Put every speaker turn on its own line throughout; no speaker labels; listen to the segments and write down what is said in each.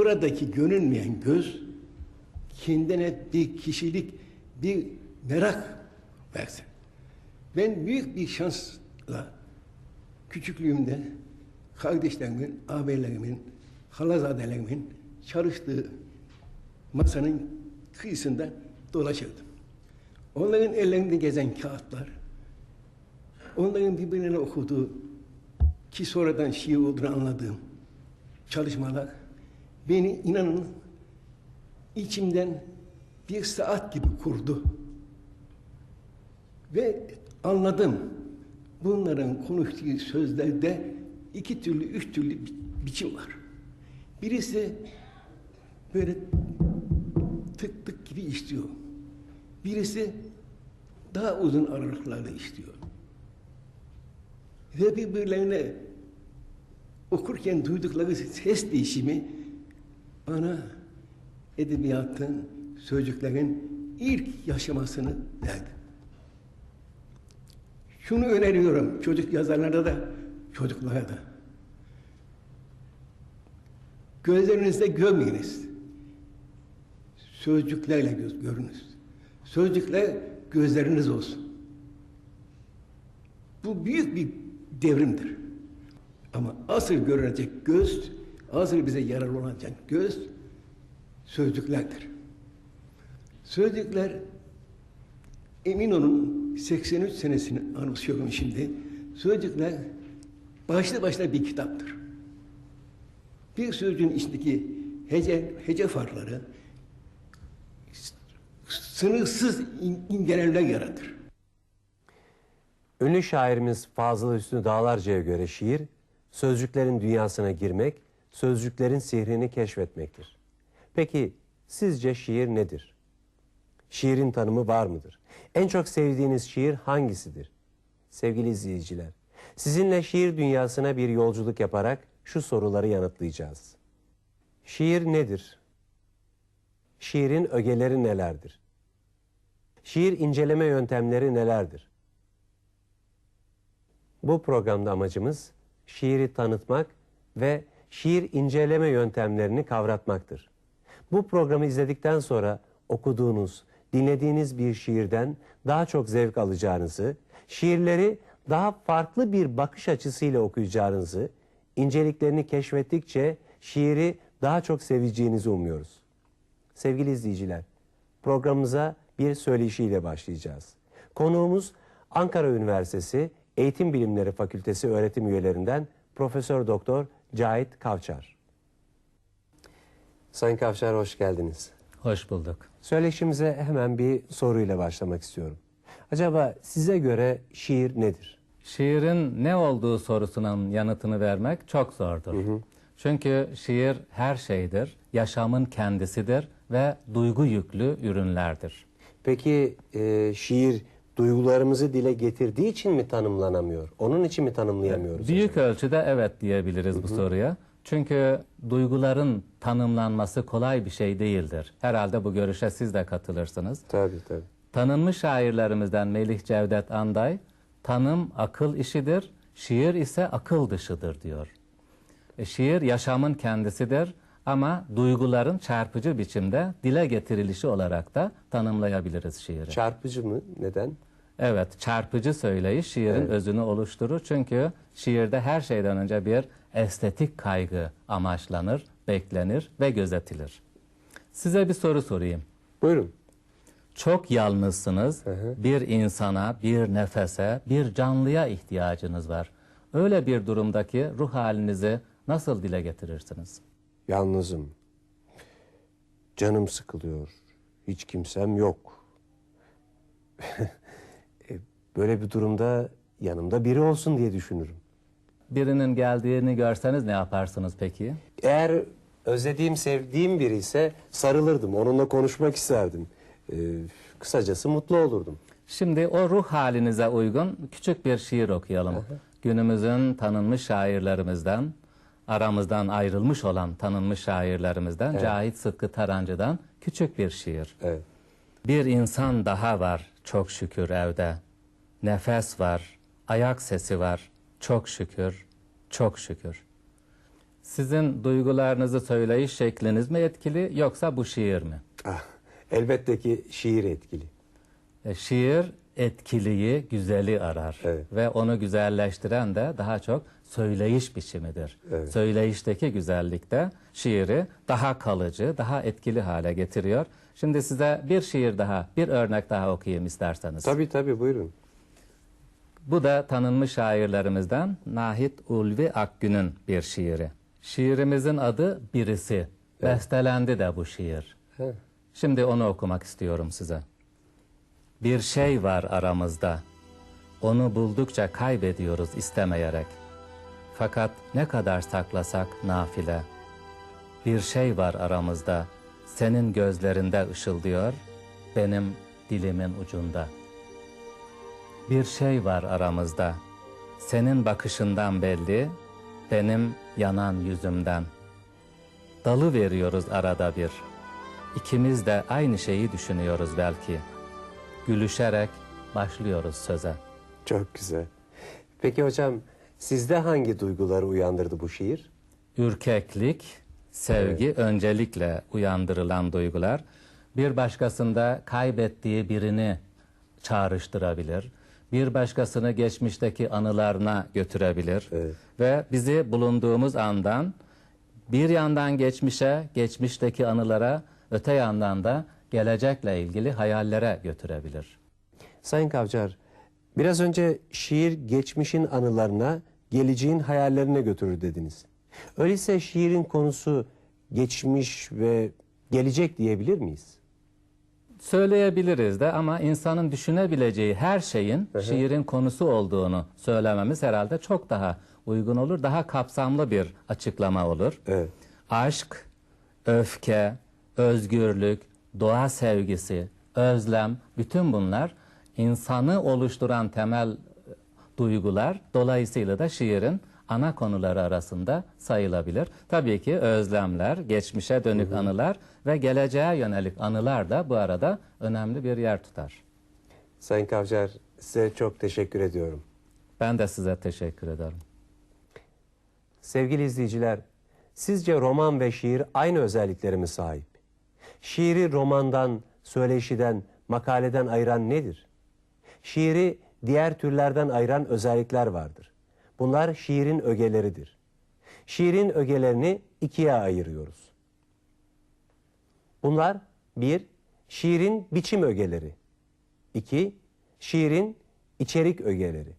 buradaki görünmeyen göz kendine bir kişilik, bir merak versin. Ben büyük bir şansla küçüklüğümde kardeşlerimin, ağabeylerimin, halazadelerimin çalıştığı masanın kıyısında dolaşırdım. Onların ellerinde gezen kağıtlar, onların birbirine okuduğu ki sonradan şiir olduğunu anladığım çalışmalar beni inanın içimden bir saat gibi kurdu. Ve anladım. Bunların konuştuğu sözlerde iki türlü, üç türlü bi- biçim var. Birisi böyle tık tık gibi işliyor. Birisi daha uzun aralıklarla işliyor. Ve birbirlerine okurken duydukları ses değişimi bana edebiyatın, sözcüklerin ilk yaşamasını verdi. Şunu öneriyorum çocuk yazarlara da, çocuklara da. Gözlerinizde görmeyiniz. Sözcüklerle göz, görünüz. Sözcükler gözleriniz olsun. Bu büyük bir devrimdir. Ama asıl görünecek göz, asıl bize yarar olacak göz sözcüklerdir. Sözcükler emin olun 83 senesini anımsıyorum şimdi. Sözcükler başlı başına bir kitaptır. Bir sözcüğün içindeki hece, hece farkları sınırsız in- imgelemler yaratır.
Ünlü şairimiz Fazıl Hüsnü Dağlarca'ya göre şiir, sözcüklerin dünyasına girmek, sözcüklerin sihrini keşfetmektir. Peki sizce şiir nedir? Şiirin tanımı var mıdır? En çok sevdiğiniz şiir hangisidir? Sevgili izleyiciler, sizinle şiir dünyasına bir yolculuk yaparak şu soruları yanıtlayacağız. Şiir nedir? Şiirin ögeleri nelerdir? Şiir inceleme yöntemleri nelerdir? Bu programda amacımız şiiri tanıtmak ve şiir inceleme yöntemlerini kavratmaktır. Bu programı izledikten sonra okuduğunuz, dinlediğiniz bir şiirden daha çok zevk alacağınızı, şiirleri daha farklı bir bakış açısıyla okuyacağınızı, inceliklerini keşfettikçe şiiri daha çok seveceğinizi umuyoruz. Sevgili izleyiciler, programımıza bir söyleşiyle başlayacağız. Konuğumuz Ankara Üniversitesi Eğitim Bilimleri Fakültesi öğretim üyelerinden Profesör Doktor Cahit Kavçar. Sayın Kavçar hoş geldiniz.
Hoş bulduk.
Söyleşimize hemen bir soruyla başlamak istiyorum. Acaba size göre şiir nedir?
Şiirin ne olduğu sorusunun yanıtını vermek çok zordur. Çünkü şiir her şeydir, yaşamın kendisidir ve duygu yüklü ürünlerdir.
Peki e, şiir duygularımızı dile getirdiği için mi tanımlanamıyor? Onun için mi tanımlayamıyoruz?
Büyük ölçüde evet diyebiliriz bu soruya. Çünkü duyguların tanımlanması kolay bir şey değildir. Herhalde bu görüşe siz de katılırsınız.
Tabii tabii.
Tanınmış şairlerimizden Melih Cevdet Anday, tanım akıl işidir, şiir ise akıl dışıdır diyor. E, şiir yaşamın kendisidir ama duyguların çarpıcı biçimde dile getirilişi olarak da tanımlayabiliriz şiiri.
Çarpıcı mı? Neden?
Evet, çarpıcı söyleyiş şiirin özünü oluşturur. Çünkü şiirde her şeyden önce bir estetik kaygı amaçlanır, beklenir ve gözetilir. Size bir soru sorayım.
Buyurun.
Çok yalnızsınız.
hı.
Bir insana, bir nefese, bir canlıya ihtiyacınız var. Öyle bir durumdaki ruh halinizi nasıl dile getirirsiniz?
Yalnızım. Canım sıkılıyor. Hiç kimsem yok. Böyle bir durumda yanımda biri olsun diye düşünürüm.
Birinin geldiğini görseniz ne yaparsınız peki?
Eğer özlediğim, sevdiğim biri ise sarılırdım. Onunla konuşmak isterdim. E, kısacası mutlu olurdum.
Şimdi o ruh halinize uygun küçük bir şiir okuyalım. Günümüzün tanınmış şairlerimizden, aramızdan ayrılmış olan tanınmış şairlerimizden Cahit Sıtkı Tarancı'dan küçük bir şiir.
Evet.
Bir insan daha var çok şükür evde. Nefes var, ayak sesi var çok şükür, çok şükür. Sizin duygularınızı söyleyiş şekliniz mi etkili yoksa bu şiir mi?
Ah, elbette ki şiir etkili.
E, şiir etkiliyi, güzeli arar.
Evet.
Ve onu güzelleştiren de daha çok söyleyiş biçimidir.
Evet.
Söyleyişteki güzellik de şiiri daha kalıcı, daha etkili hale getiriyor. Şimdi size bir şiir daha, bir örnek daha okuyayım isterseniz.
Tabii tabii buyurun.
Bu da tanınmış şairlerimizden Nahit Ulvi Akgün'ün bir şiiri. Şiirimizin adı Birisi. Bestelendi de bu şiir.
He.
Şimdi onu okumak istiyorum size. Bir şey var aramızda. Onu buldukça kaybediyoruz istemeyerek. Fakat ne kadar saklasak nafile. Bir şey var aramızda. Senin gözlerinde ışıldıyor, benim dilimin ucunda. Bir şey var aramızda. Senin bakışından belli, benim yanan yüzümden. Dalı veriyoruz arada bir. İkimiz de aynı şeyi düşünüyoruz belki. Gülüşerek başlıyoruz söze.
Çok güzel. Peki hocam sizde hangi duyguları uyandırdı bu şiir?
Ürkeklik, sevgi öncelikle uyandırılan duygular. Bir başkasında kaybettiği birini çağrıştırabilir. Bir başkasını geçmişteki anılarına götürebilir.
Evet.
Ve bizi bulunduğumuz andan bir yandan geçmişe, geçmişteki anılara, öte yandan da gelecekle ilgili hayallere götürebilir.
Sayın Kavcar, biraz önce şiir geçmişin anılarına, geleceğin hayallerine götürür dediniz. Öyleyse şiirin konusu geçmiş ve gelecek diyebilir miyiz?
Söyleyebiliriz de ama insanın düşünebileceği her şeyin şiirin konusu olduğunu söylememiz herhalde çok daha uygun olur. Daha kapsamlı bir açıklama olur.
Evet.
Aşk, öfke, özgürlük, doğa sevgisi, özlem bütün bunlar insanı oluşturan temel duygular. Dolayısıyla da şiirin ana konuları arasında sayılabilir. Tabii ki özlemler, geçmişe dönük anılar ve geleceğe yönelik anılar da bu arada önemli bir yer tutar.
Sayın Kavcar, size çok teşekkür ediyorum.
Ben de size teşekkür ederim.
Sevgili izleyiciler, sizce roman ve şiir aynı özelliklere mi sahip? Şiiri romandan, söyleşiden, makaleden ayıran nedir? Şiiri diğer türlerden ayıran özellikler vardır. Bunlar şiirin ögeleridir. Şiirin ögelerini ikiye ayırıyoruz. Bunlar bir, şiirin biçim ögeleri. iki şiirin içerik ögeleri.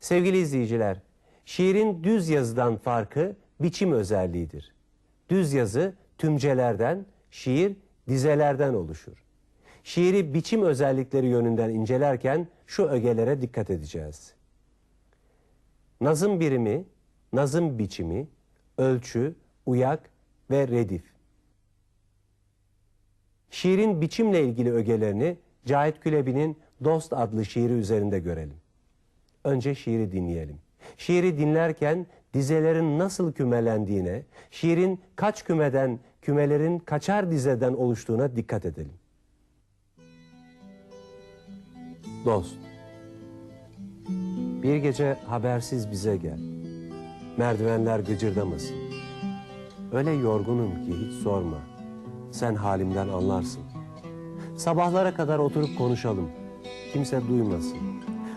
Sevgili izleyiciler, şiirin düz yazıdan farkı biçim özelliğidir. Düz yazı tümcelerden, şiir dizelerden oluşur. Şiiri biçim özellikleri yönünden incelerken şu ögelere dikkat edeceğiz. Nazım birimi, nazım biçimi, ölçü, uyak ve redif. Şiirin biçimle ilgili ögelerini Cahit Külebi'nin Dost adlı şiiri üzerinde görelim. Önce şiiri dinleyelim. Şiiri dinlerken dizelerin nasıl kümelendiğine, şiirin kaç kümeden, kümelerin kaçar dizeden oluştuğuna dikkat edelim. Dost, bir gece habersiz bize gel. Merdivenler gıcırdamasın. Öyle yorgunum ki hiç sorma. Sen halimden anlarsın. Sabahlara kadar oturup konuşalım. Kimse duymasın.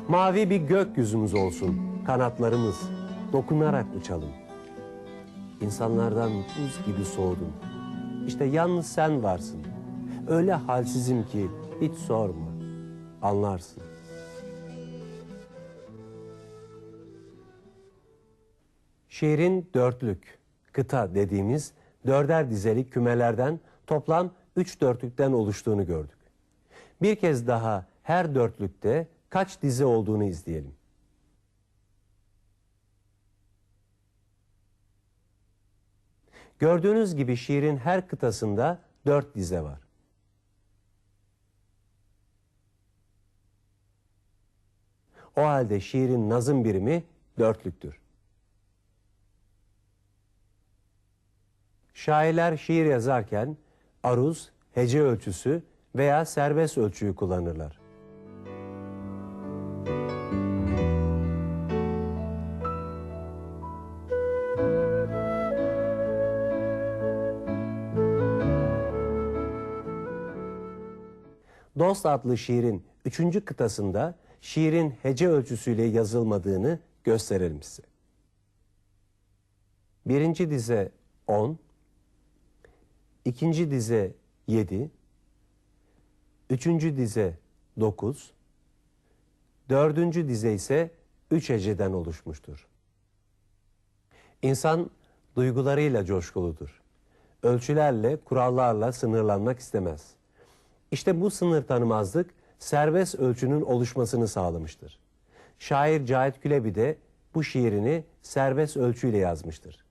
Mavi bir gökyüzümüz olsun. Kanatlarımız dokunarak uçalım. İnsanlardan buz gibi soğudum. İşte yalnız sen varsın. Öyle halsizim ki hiç sorma. Anlarsın. Şiirin dörtlük, kıta dediğimiz dörder dizelik kümelerden toplam üç dörtlükten oluştuğunu gördük. Bir kez daha her dörtlükte kaç dize olduğunu izleyelim. Gördüğünüz gibi şiirin her kıtasında dört dize var. O halde şiirin nazım birimi dörtlüktür. Şairler şiir yazarken aruz, hece ölçüsü veya serbest ölçüyü kullanırlar. Dost adlı şiirin üçüncü kıtasında şiirin hece ölçüsüyle yazılmadığını gösterelim size. Birinci dize 10, ikinci dize 7, üçüncü dize 9, dördüncü dize ise 3 heceden oluşmuştur. İnsan duygularıyla coşkuludur. Ölçülerle, kurallarla sınırlanmak istemez. İşte bu sınır tanımazlık serbest ölçünün oluşmasını sağlamıştır. Şair Cahit Külebi de bu şiirini serbest ölçüyle yazmıştır.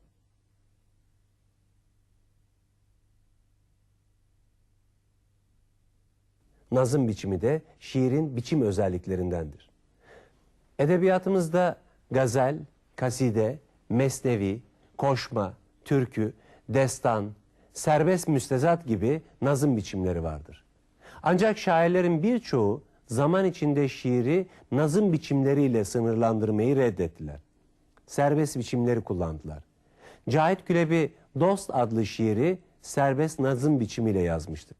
Nazım biçimi de şiirin biçim özelliklerindendir. Edebiyatımızda gazel, kaside, mesnevi, koşma, türkü, destan, serbest müstezat gibi nazım biçimleri vardır. Ancak şairlerin birçoğu zaman içinde şiiri nazım biçimleriyle sınırlandırmayı reddettiler. Serbest biçimleri kullandılar. Cahit Külebi Dost adlı şiiri serbest nazım biçimiyle yazmıştır.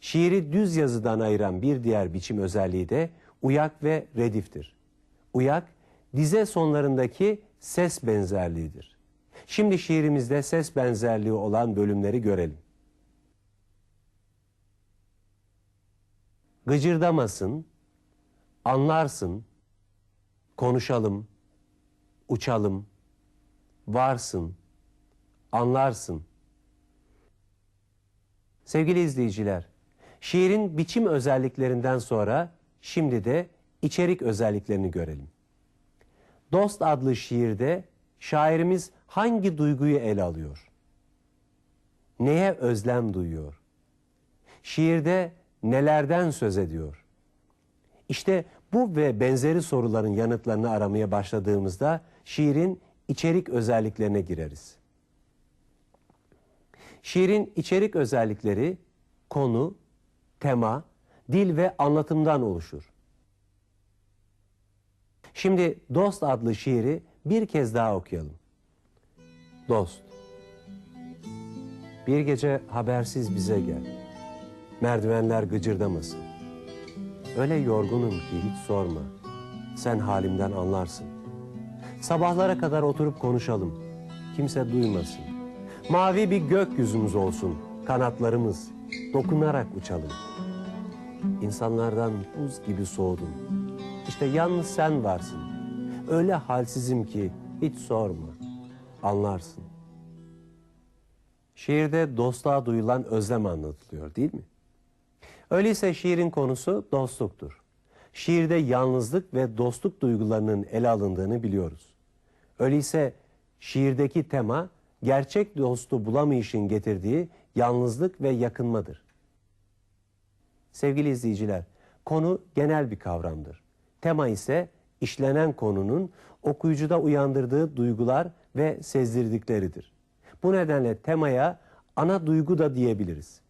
Şiiri düz yazıdan ayıran bir diğer biçim özelliği de uyak ve rediftir. Uyak, dize sonlarındaki ses benzerliğidir. Şimdi şiirimizde ses benzerliği olan bölümleri görelim. Gıcırdamasın, anlarsın, konuşalım, uçalım, varsın, anlarsın. Sevgili izleyiciler, şiirin biçim özelliklerinden sonra şimdi de içerik özelliklerini görelim. Dost adlı şiirde şairimiz hangi duyguyu ele alıyor? Neye özlem duyuyor? Şiirde nelerden söz ediyor? İşte bu ve benzeri soruların yanıtlarını aramaya başladığımızda şiirin içerik özelliklerine gireriz. Şiirin içerik özellikleri konu, tema, dil ve anlatımdan oluşur. Şimdi Dost adlı şiiri bir kez daha okuyalım. Dost. Bir gece habersiz bize gel. Merdivenler gıcırdamasın. Öyle yorgunum ki hiç sorma. Sen halimden anlarsın. Sabahlara kadar oturup konuşalım. Kimse duymasın. Mavi bir gökyüzümüz olsun. Kanatlarımız dokunarak uçalım. İnsanlardan buz gibi soğudum. İşte yalnız sen varsın. Öyle halsizim ki hiç sorma. Anlarsın. Şiirde dostluğa duyulan özlem anlatılıyor değil mi? Öyleyse şiirin konusu dostluktur. Şiirde yalnızlık ve dostluk duygularının ele alındığını biliyoruz. Öyleyse şiirdeki tema gerçek dostu bulamayışın getirdiği yalnızlık ve yakınmadır. Sevgili izleyiciler, konu genel bir kavramdır. Tema ise işlenen konunun okuyucuda uyandırdığı duygular ve sezdirdikleridir. Bu nedenle temaya ana duygu da diyebiliriz.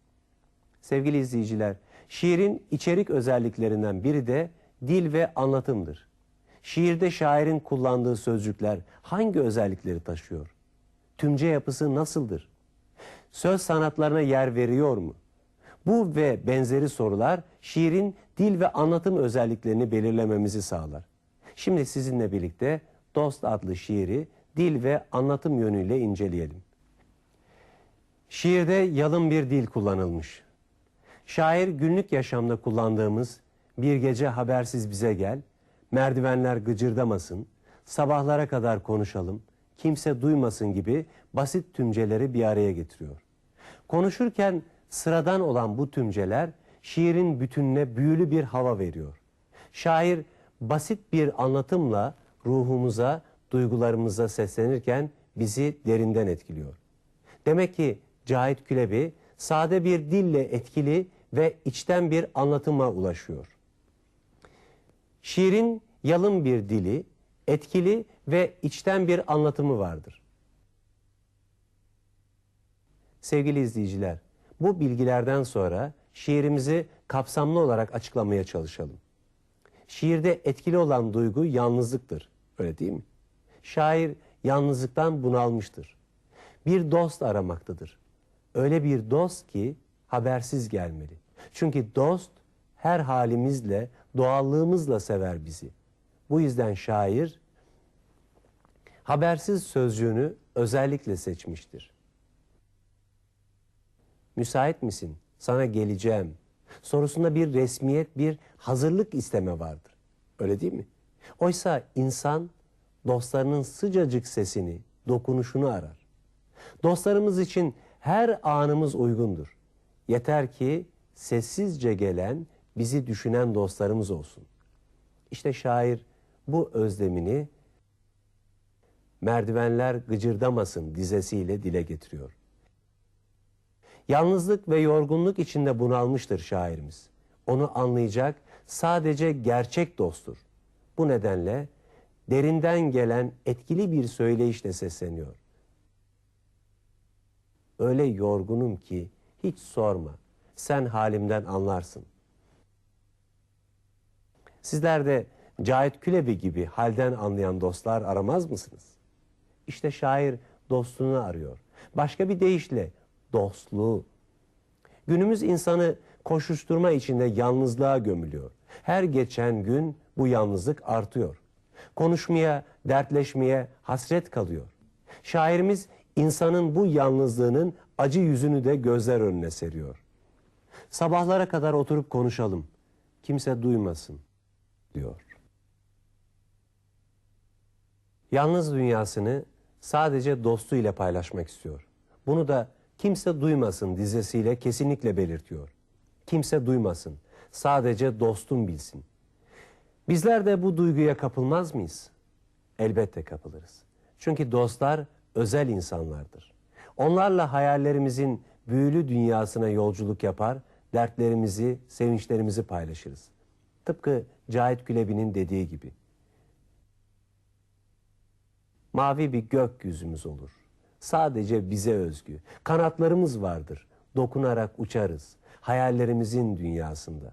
Sevgili izleyiciler, şiirin içerik özelliklerinden biri de dil ve anlatımdır. Şiirde şairin kullandığı sözcükler hangi özellikleri taşıyor? Tümce yapısı nasıldır? Söz sanatlarına yer veriyor mu? Bu ve benzeri sorular şiirin dil ve anlatım özelliklerini belirlememizi sağlar. Şimdi sizinle birlikte Dost adlı şiiri dil ve anlatım yönüyle inceleyelim. Şiirde yalın bir dil kullanılmış. Şair günlük yaşamda kullandığımız bir gece habersiz bize gel, merdivenler gıcırdamasın, sabahlara kadar konuşalım, kimse duymasın gibi basit tümceleri bir araya getiriyor. Konuşurken sıradan olan bu tümceler şiirin bütününe büyülü bir hava veriyor. Şair basit bir anlatımla ruhumuza, duygularımıza seslenirken bizi derinden etkiliyor. Demek ki Cahit Külebi sade bir dille etkili ve içten bir anlatıma ulaşıyor. Şiirin yalın bir dili, etkili ve içten bir anlatımı vardır. Sevgili izleyiciler, bu bilgilerden sonra şiirimizi kapsamlı olarak açıklamaya çalışalım. Şiirde etkili olan duygu yalnızlıktır. Öyle değil mi? Şair yalnızlıktan bunalmıştır. bir dost aramaktadır. Öyle bir dost ki habersiz gelmeli. Çünkü dost her halimizle, doğallığımızla sever bizi. Bu yüzden şair habersiz sözcüğünü özellikle seçmiştir. Müsait misin? Sana geleceğim. Sorusunda bir resmiyet, bir hazırlık isteme vardır. Öyle değil mi? Oysa insan dostlarının sıcacık sesini, dokunuşunu arar. Dostlarımız için her anımız uygundur. Yeter ki sessizce gelen, bizi düşünen dostlarımız olsun. İşte şair bu özlemini merdivenler gıcırdamasın dizesiyle dile getiriyor. Yalnızlık ve yorgunluk içinde bunalmıştır şairimiz. Onu anlayacak sadece gerçek dosttur. Bu nedenle derinden gelen etkili bir söyleyişle sesleniyor. Öyle yorgunum ki hiç sorma. Sen halimden anlarsın. Sizler de Cahit Külebi gibi halden anlayan dostlar aramaz mısınız? İşte şair dostunu arıyor. Başka bir deyişle dostluğu. Günümüz insanı koşuşturma içinde yalnızlığa gömülüyor. Her geçen gün bu yalnızlık artıyor. Konuşmaya, dertleşmeye hasret kalıyor. Şairimiz insanın bu yalnızlığının acı yüzünü de gözler önüne seriyor. Sabahlara kadar oturup konuşalım. Kimse duymasın diyor. Yalnız dünyasını sadece dostuyla paylaşmak istiyor. Bunu da kimse duymasın dizesiyle kesinlikle belirtiyor. Kimse duymasın. Sadece dostum bilsin. Bizler de bu duyguya kapılmaz mıyız? Elbette kapılırız. Çünkü dostlar özel insanlardır. Onlarla hayallerimizin büyülü dünyasına yolculuk yapar, dertlerimizi, sevinçlerimizi paylaşırız. Tıpkı Cahit Gülebi'nin dediği gibi. Mavi bir gökyüzümüz olur. Sadece bize özgü. Kanatlarımız vardır. Dokunarak uçarız. Hayallerimizin dünyasında.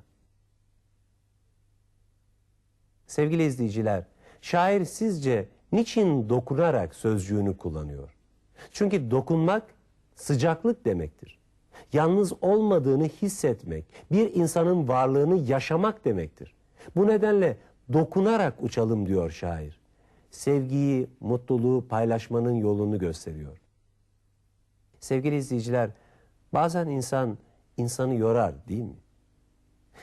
Sevgili izleyiciler, şair sizce niçin dokunarak sözcüğünü kullanıyor? Çünkü dokunmak sıcaklık demektir. Yalnız olmadığını hissetmek, bir insanın varlığını yaşamak demektir. Bu nedenle dokunarak uçalım diyor şair. Sevgiyi, mutluluğu paylaşmanın yolunu gösteriyor. Sevgili izleyiciler, bazen insan insanı yorar değil mi?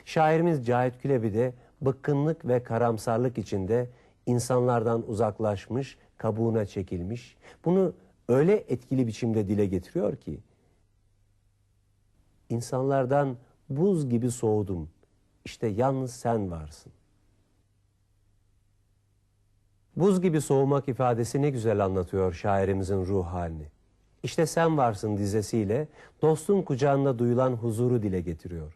Şairimiz Cahit Külebi de bıkkınlık ve karamsarlık içinde insanlardan uzaklaşmış, kabuğuna çekilmiş. Bunu öyle etkili biçimde dile getiriyor ki insanlardan buz gibi soğudum. İşte yalnız sen varsın. Buz gibi soğumak ifadesi ne güzel anlatıyor şairimizin ruh halini. İşte sen varsın dizesiyle dostun kucağında duyulan huzuru dile getiriyor.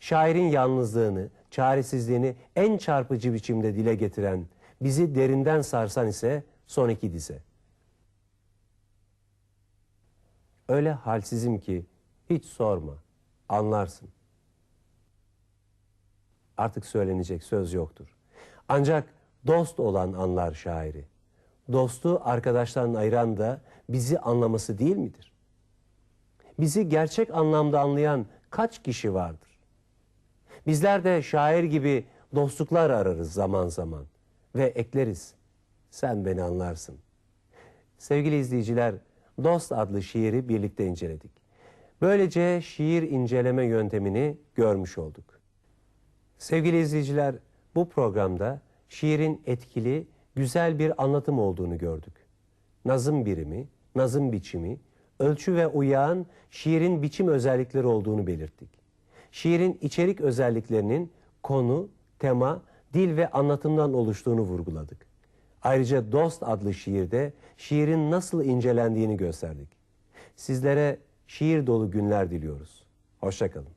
Şairin yalnızlığını, çaresizliğini en çarpıcı biçimde dile getiren, bizi derinden sarsan ise son iki dize. Öyle halsizim ki hiç sorma, anlarsın. Artık söylenecek söz yoktur. Ancak dost olan anlar şairi. Dostu arkadaştan ayıran da bizi anlaması değil midir? Bizi gerçek anlamda anlayan kaç kişi vardır? Bizler de şair gibi dostluklar ararız zaman zaman ve ekleriz. Sen beni anlarsın. Sevgili izleyiciler, Dost adlı şiiri birlikte inceledik. Böylece şiir inceleme yöntemini görmüş olduk. Sevgili izleyiciler, bu programda şiirin etkili, güzel bir anlatım olduğunu gördük. Nazım birimi, nazım biçimi, ölçü ve uyağın şiirin biçim özellikleri olduğunu belirttik. Şiirin içerik özelliklerinin konu, tema, dil ve anlatımdan oluştuğunu vurguladık. Ayrıca Dost adlı şiirde şiirin nasıl incelendiğini gösterdik. Sizlere şiir dolu günler diliyoruz. Hoşçakalın.